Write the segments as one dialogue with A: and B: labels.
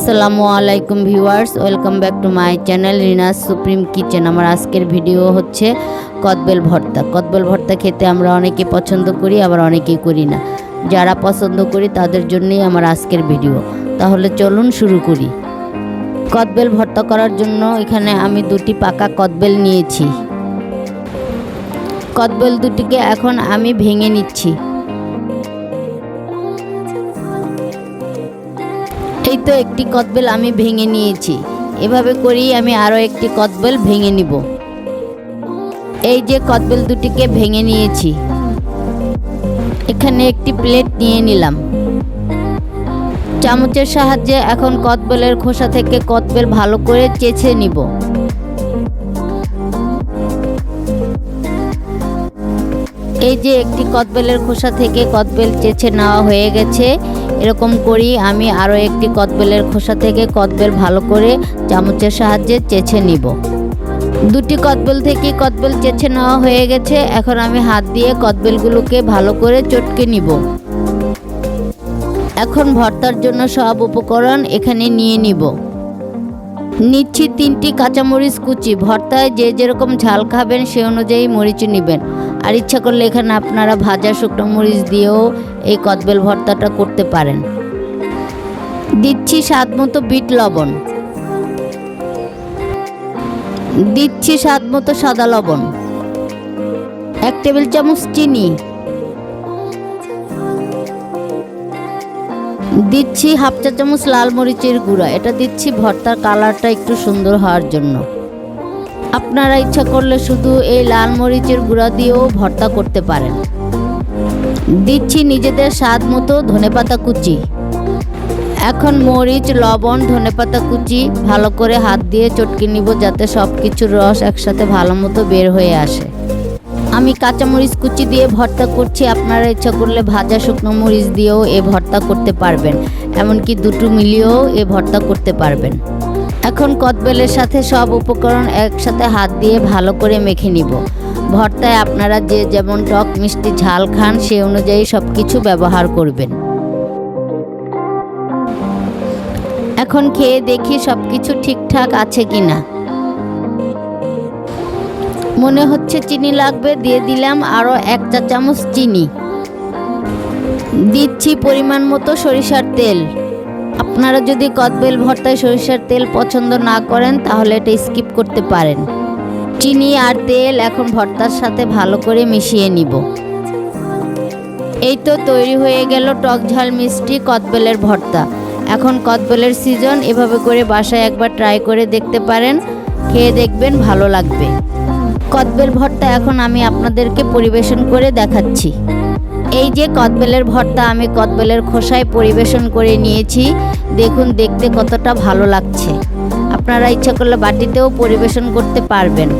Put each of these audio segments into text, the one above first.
A: আসসালামু আলাইকুম viewers, welcome back to my channel Rina's supreme kitchen. আমার আজকের ভিডিও হচ্ছে কদবেল ভর্তা। কদবেল ভর্তা খেতে আমরা অনেকে পছন্দ করি, আবার অনেকেই করি না। যারা পছন্দ করি, তাদের জন্যই আমার আজকের ভিডিও। তাহলে চলুন শুরু করি। কদবেল ভর্তা করার জন্য এখানে আমি দুটি পাকা কদবেল নিয়েছি। কদবেল দুটিকে এখন আমি ভেঙে নিচ্ছি। একটি কদবেল আমি ভেঙে নিয়েছি। এভাবে করেই আমি আরও একটি কদবেল ভেঙে নিব। এই যে কদবেল দুটিকে ভেঙে নিয়েছি, এখানে একটি প্লেট নিয়ে নিলাম। চামচের সাহায্যে এখন কদবেলের খোসা থেকে কদবেল ভালো করে চেছে নিব। এই যে একটি কদবেলের খোসা থেকে কদবেল চেছে নেওয়া হয়ে গেছে এরকম করি, আমি আরও একটি কদবেলের খোসা থেকে কদবেল ভালো করে চামচের সাহায্যে চেছে নিব। দুটি কদবেল থেকে কদবেল চেছে নেওয়া হয়ে গেছে, এখন আমি হাত দিয়ে কদবেলগুলোকে ভালো করে চটকে নিব। এখন ভর্তার জন্য সব উপকরণ এখানে নিয়ে নিব। নিচ্ছি তিনটি কাঁচামরিচ কুচি, ভর্তায় যে যেরকম ঝাল খাবেন সে অনুযায়ী মরিচ নেবেন। আর ইচ্ছা করলে এখানে আপনারা ভাজা শুকনো মরিচ দিয়েও এই কদবেল ভর্তাটা করতে পারেন। দিচ্ছি স্বাদ মতো বিট লবণ। দিচ্ছি স্বাদ মতো সাদা লবণ। এক টেবিল চামচ চিনি। দিচ্ছি হাফ চা চামচ লাল মরিচের গুঁড়া। এটা দিচ্ছি ভর্তার কালারটা একটু সুন্দর হওয়ার জন্য। আপনারা ইচ্ছা করলে শুধু এই লাল মরিচের গুঁড়া দিয়েও ভর্তা করতে পারেন। দিচ্ছি নিজেদের স্বাদ মতো ধনেপাতা কুচি। এখন মরিচ, লবণ, ধনেপাতা কুচি ভালো করে হাত দিয়ে চটকে নিব যাতে সব কিছুর রস একসাথে ভালো মতো বের হয়ে আসে। আমি কাঁচামরিচ কুচি দিয়ে ভর্তা করছি। আপনারা ইচ্ছা করলে ভাজা শুকনো মরিচ দিয়েও এ ভর্তা করতে পারবেন। এমনকি দুটো মিলিয়েও এ ভর্তা করতে পারবেন। এখন কদবেলের সাথে সব উপকরণ একসাথে হাত দিয়ে ভালো করে মেখে নিব। ভর্তায় আপনারা যে যেমন টক, মিষ্টি, ঝাল খান, সে অনুযায়ী সব কিছু ব্যবহার করবেন। এখন খেয়ে দেখি সব কিছু ঠিকঠাক আছে কি না মনে হচ্ছে চিনি লাগবে, দিয়ে দিলাম আরও এক চা চামচ চিনি। দিচ্ছি পরিমাণ মতো সরিষার তেল। আপনারা যদি কদবেল ভর্তায় সরিষার তেল পছন্দ না করেন, তাহলে এটা স্কিপ করতে পারেন। চিনি আর তেল এখন ভর্তার সাথে ভালো করে মিশিয়ে নিব। এই তো তৈরি হয়ে গেল টক ঝাল মিষ্টি কদবেলের ভর্তা। এখন কদবেলের সিজন এভাবে করে বাসায় একবার ট্রাই করে দেখতে পারেন। খেয়ে দেখবেন ভালো লাগবে। কদবেল ভর্তা এখন আমি আপনাদেরকে পরিবেশন করে দেখাচ্ছি। এই যে কদবেলের ভর্তা আমি কদবেলের খোসায় পরিবেশন করে নিয়েছি, দেখুন দেখতে কতটা ভালো লাগছে। আপনারা ইচ্ছা করলে বাটিতেও পরিবেশন করতে পারবেন।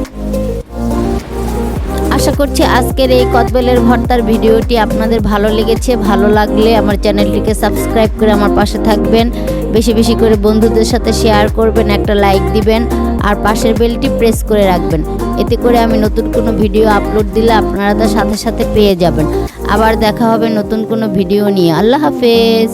A: আশা করছি আজকের এই কদবেলের ভর্তার ভিডিওটি আপনাদের ভালো লেগেছে, ভালো লাগলে আমার চ্যানেলটিকে সাবস্ক্রাইব করে আমার পাশে থাকবেন। বেশি বেশি করে বন্ধুদের সাথে শেয়ার করবেন, একটা লাইক দিবেন, আর পাশের বেলটি প্রেস করে রাখবেন। এতে করে আমি নতুন কোনো ভিডিও আপলোড দিলে আপনারা তার সাথে সাথে পেয়ে যাবেন। আবার দেখা হবে নতুন কোনো ভিডিও নিয়ে। আল্লাহ হাফেজ।